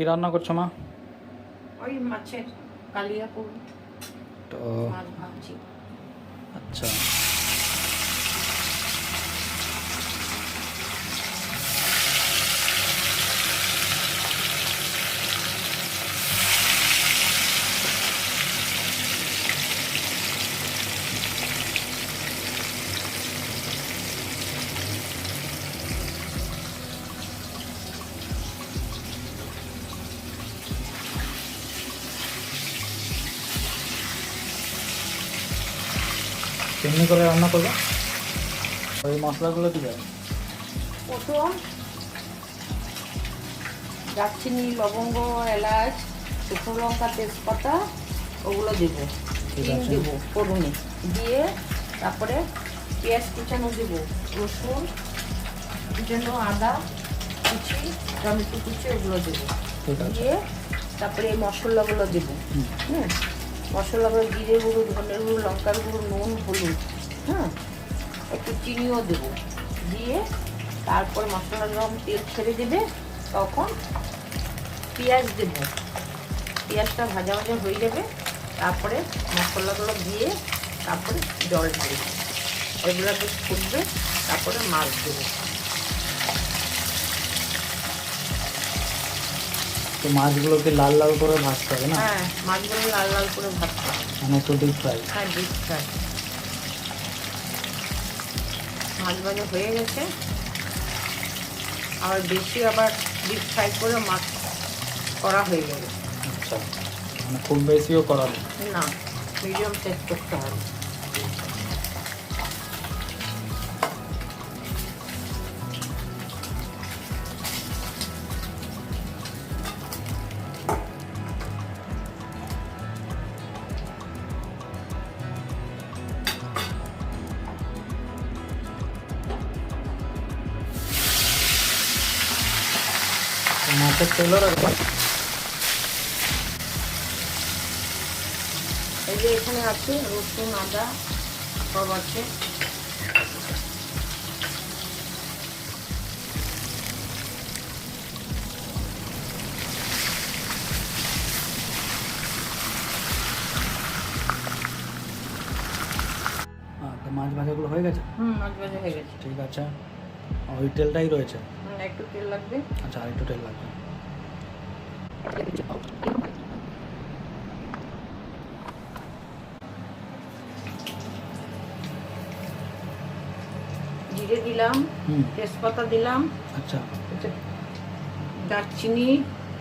কি রান্না করছ মা? ওই মাছের কালিয়া করব তো আচ্ছা। কেমনি করে রান্না করবে? ওই মশলাগুলো দিবে। প্রথম দারচিনি লবঙ্গ এলাচ শুকনো লঙ্কা তেজপাতা ওগুলো দেবো। দেবো ফোড়নে। দিয়ে তারপরে পেঁয়াজ কুচানো দেবো রসুন কুচানো আদা কুচি টমেটো কুচি ওগুলো দেবো। দিয়ে তারপরে এই মশলাগুলো দেবো। হুম। হুম মশলাগুলো জিরে গুঁড়ো ধনের গুঁড়ো, লঙ্কার গুঁড়ো, নুন, হলুদ হ্যাঁ একটু চিনিও দেবো। দিয়ে তারপর মশলা যখন তেল ছেড়ে দেবে, তখন পেঁয়াজ দেবো। পেঁয়াজটা ভাজা ভাজা হয়ে যাবে, তারপরে মশলাগুলো দিয়ে তারপরে জল ঢালবে এগুলো ফুটবে, তারপরে মাছ দেবো। তো মাছগুলোকে লাল লাল করে ভাজতে হবে না? হ্যাঁ মাছগুলো লাল লাল করে ভাজতে হবে। মানে একটু ডিপ ফ্রাই হ্যাঁ ডিপ ফ্রাই মাছ ভাজা হয়ে গেছে। আবার বেশি আবার ডিপ ফ্রাই করে মাছ করা হয়ে যাবে। আচ্ছা। মানে খুব বেশিও করা না মিডিয়াম সেট করতে হবে। তেলও রাখবে এই যে এখানে আছে রসুন আদা সব আছে মাছ ভাজাগুলো হয়ে গেছে? হুম মাছ ভাজা হয়ে গেছে। ঠিক আছে। ওই তেলটাই রয়েছে? একটু তেল লাগবে। আচ্ছা আর একটু তেল লাগবে। জিরে দিলাম তেজপাতা দিলাম আচ্ছা। দারচিনি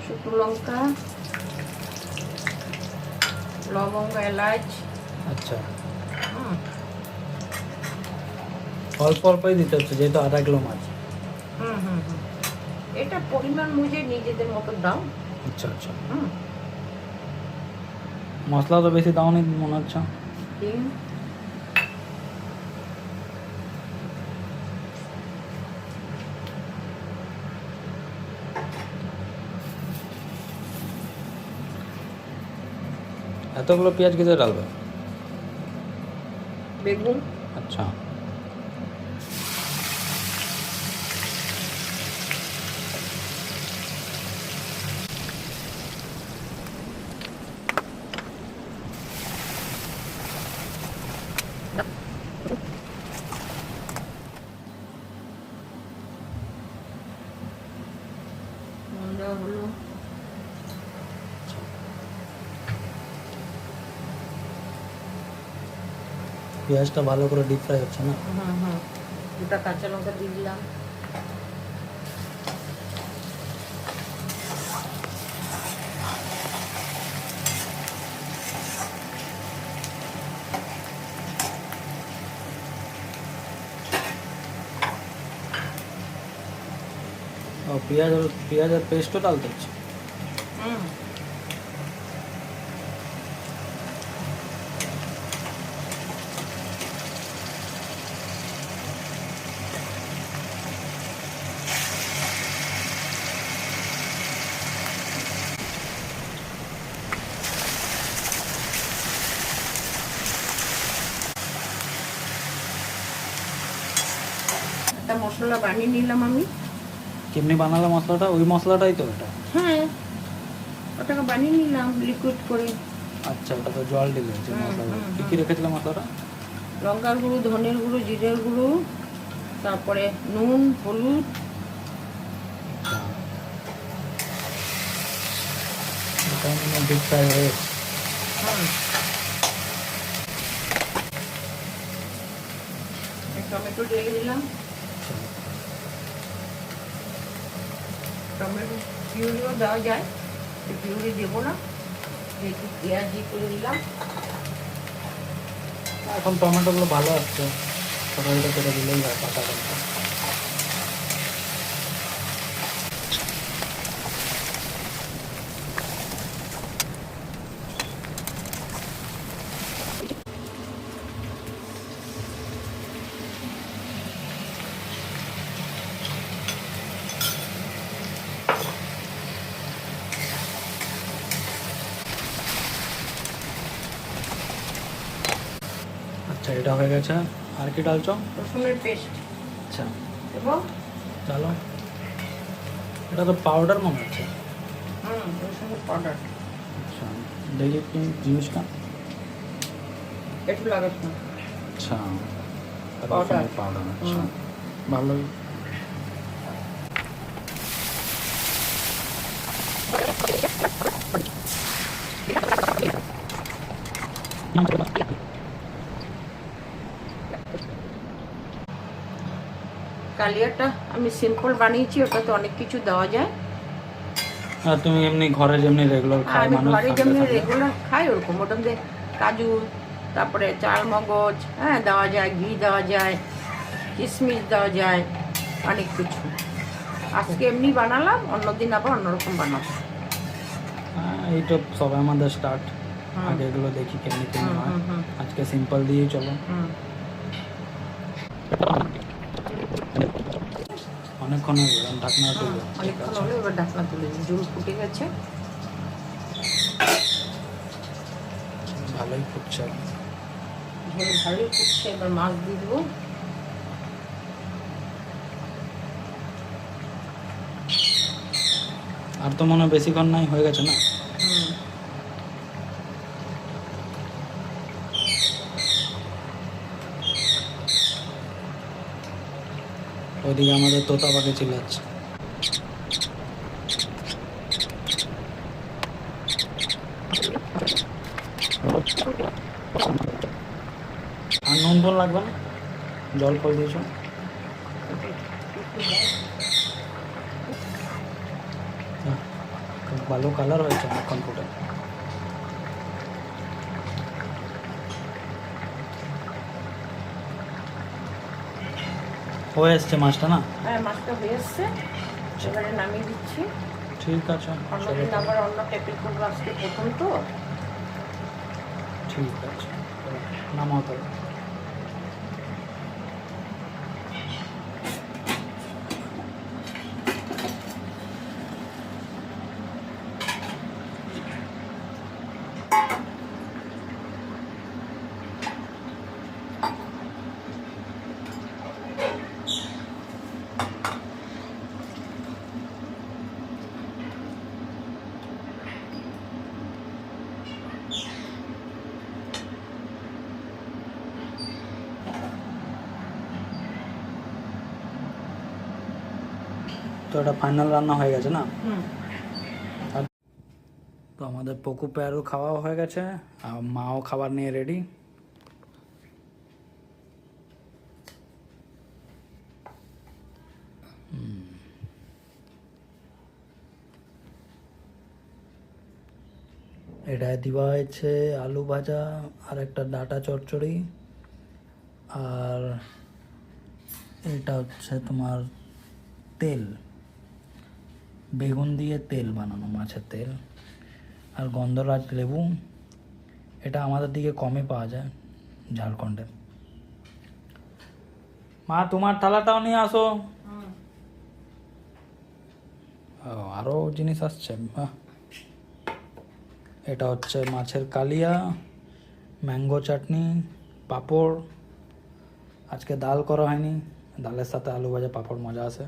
শুকনো লঙ্কা লবঙ্গ এলাচ। আচ্ছা। অল্প অল্পই দিতে হচ্ছে যেহেতু আধা কিলো মাছ। হুম হুম হুম। এটা পরিমাণ বুঝে নিজেদের মতো দাও। আচ্ছা আচ্ছা। মশলা তো বেশি দাওনি মনে হচ্ছে। এতগুলো পেঁয়াজ কেটে ডালবে বেগুন। আচ্ছা নুন দেওয়া হলো পেঁয়াজটা ভালো করে ডিপ ফ্রাই হচ্ছে না হুম হুম দুটা কাঁচা লঙ্কা দিয়ে দিলাম ও পেঁয়াজ আর পেঁয়াজের পেস্টও ডালতে হচ্ছে হুম একটা মশলা বানিয়ে নিলাম আমি। কেমনি বানালে মশলাটা? ওই মশলাটাই তো এটা। হ্যাঁ ওটাকে বানিয়ে নিলাম লিকুইড করে। আচ্ছা ওটা তো জল ঢেলে হয়েছে হুম, মশলা হুম, কী কী রেখেছিলাম মশলাটা? লঙ্কার গুঁড়ো ধনের গুঁড়ো জিরের গুঁড়ো তারপরে নুন হলুদ। ডিপ ফ্রাই হয়ে টমেটো ঢেলে দিলাম। টমেটো পিউরিও দেওয়া যায়। পিউরি দেবো না। একটু পেঁয়াজ দিয়ে করে দিলাম। এখন টমেটোগুলো ভালো আসছে। টমেটো কেটে দিলেই হয় পাতা এটা হয়ে গেছে। আর কি ডালছো রসুনের পেস্ট। আচ্ছা। এবং? চলো। এটা তো পাউডার মনে হচ্ছে। রসুনের পাউডার আচ্ছা দেখি কি জিনিসটা একটু লাগাচ্ছ আচ্ছা পাউডার পাউডার আচ্ছা। ভালোই। কালিয়াটা আমি সিম্পল বানিয়েছি ওটাতে অনেক কিছু দেওয়া যায়। আর তুমি এমনি ঘরে যেমনি রেগুলার খাই মানুষ ঘরে যেমনি। রেগুলার খাই ওরকম। মধ্যে কাজু তারপরে চাল মগজ হ্যাঁ দেওয়া যায় ঘি দেওয়া যায় কিশমিশ দেওয়া যায় অনেক কিছু। আজকে এমনি বানালাম অন্যদিন আবার অন্যরকম বানাবো। হ্যাঁ এই তো সবে আমাদের স্টার্ট। আগে এগুলো দেখি কেমনি কেমনি হয়। আজকে সিম্পল দিয়েই চলো। হুম। অনেকক্ষণ হয়ে ঢাকনা তুলবো অনেকক্ষণ হলো এবার ঢাকনা তুলে জল ফুটে গেছে। ভালোই ফুটছে। ঝোল ভালোই ফুটছে এবার মাছ দিয়ে দেবো। আর তো মনে হয় বেশিক্ষণ নাই হয়ে গেছে না? ওইদিকে আমাদের তোতা পাখি চিল্লাচ্ছে। আর নুন ফোন লাগবে না? জল ফল দিয়েছ? ভালো কালার হয়েছে অনেকক্ষণ ফুটে হয়ে এসছে মাছটা না? হ্যাঁ মাছটা হয়ে এসছে। এবারে নামিয়ে দিচ্ছি। ঠিক আছে অন্যদিন আবার অন্য টেপিল করব আজকে প্রথম তো। ঠিক আছে নামাও তবে এটা ফাইনাল রান্না হয়ে গেছে না? তো আমাদের পকু পেয়ারও খাওয়া হয়ে গেছে আর মাও খাবার নিয়ে রেডি এটায় দেওয়া হয়েছে আলু ভাজা আর একটা ডাটা চচ্চড়ি আর এটা হচ্ছে তোমার তেল। বেগুন দিয়ে তেল বানানো, মাছের তেল আর গন্ধরাজ লেবু। এটা আমাদের দিকে কমই পাওয়া যায় ঝাড়খণ্ডে। মা, তোমার থালাটাও নিয়ে আসো। আরও জিনিস আসছে এটা হচ্ছে মাছের কালিয়া, ম্যাঙ্গো চাটনি, পাঁপড়। আজকে ডাল করা হয়নি, ডালের সাথে আলু ভাজা পাঁপড় মজা আছে,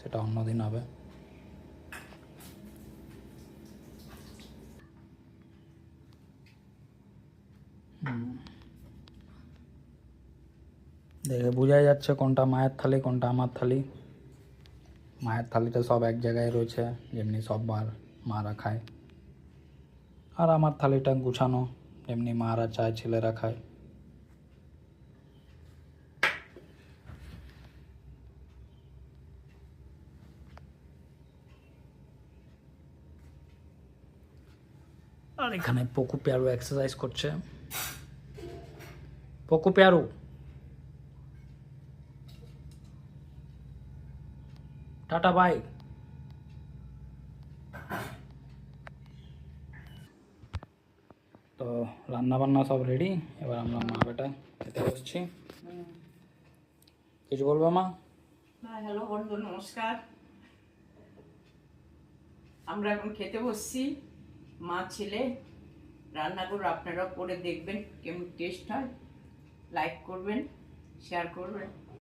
সেটা অন্যদিন হবে। দেখে বোঝাই যাচ্ছে কোনটা মায়ের থালি, কোনটা আমার থালি। মায়ের থালিটা সব এক জায়গায় রয়েছে, যেমনি সববার মারা খায়। আর আমার থালিটা গুছানো, যেমনি মারা চায়, ছেলেরা খায়। আর এখানে পকু পেয়ারু এক্সারসাইজ করছে। Poku Peyaru tata, bye. তো রান্না বান্না সব রেডি এবার আমরা মা বেটা খেতে বসছি। কিছু বলব মা? হ্যালো বন্ধু, নমস্কার। আমরা এখন খেতে বসছি। মা, ছেলে রান্না আপনারা করে দেখবেন, কেমন টেস্ট হয়। লাইক করবেন শেয়ার করবেন।